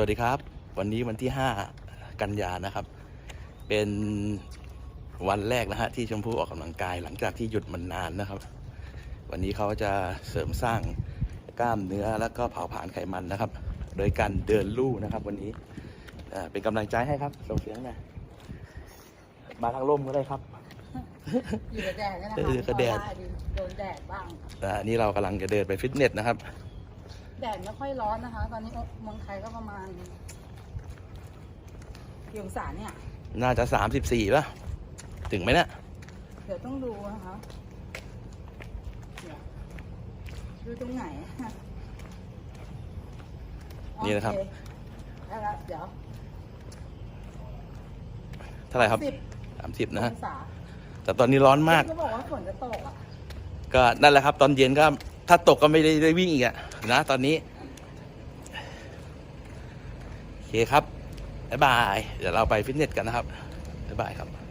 วัสดีครับ วันนี้วันที่ 5 กันยานะครับ เป็นวันแรกนะฮะที่ชมพู่ออกกำลังกายหลังจากที่หยุดมันนานนะครับ วันนี้เขาจะเสริมสร้างกล้ามเนื้อแล้วก็เผาผลาญไขมันนะครับ โดยการเดินลู่นะครับ วันนี้อ่าเป็นกำลังใจให้ครับส่งเสียงหนะมาทางร่มก็ได้ครับอยู่กับแดดกันนะเอคะอกับแดดพอไโดนแดดบ้างอ่านี่เรากำลังจะเดินไปฟิตเนสนะครับ แดดไม่ค่อยร้อนนะคะ ตอนนี้เมืองไทยก็ประมาณกี่องศาเนี่ยน่าจะ34ป่ะ ถึงไหมเนี่ยเดี๋ยวต้องดูนะคะเดี๋ยวดูตรงไหนนี่นะครับโอเได้แล้วเดี๋ยวเท่าไหร่ครับสิบ30นะฮะองศาแต่ตอนนี้ร้อนมากก็บอกว่าฝนจะตกอะก็นั่นแหละครับ ตอนเย็นก็ถ้าตกก็ไม่ได้ได้วิ่งอีกอะ นะตอนนี้ โอเคครับ บ๊ายบาย เดี๋ยวเราไปฟิตเนสกันนะครับ บ๊ายบายครับ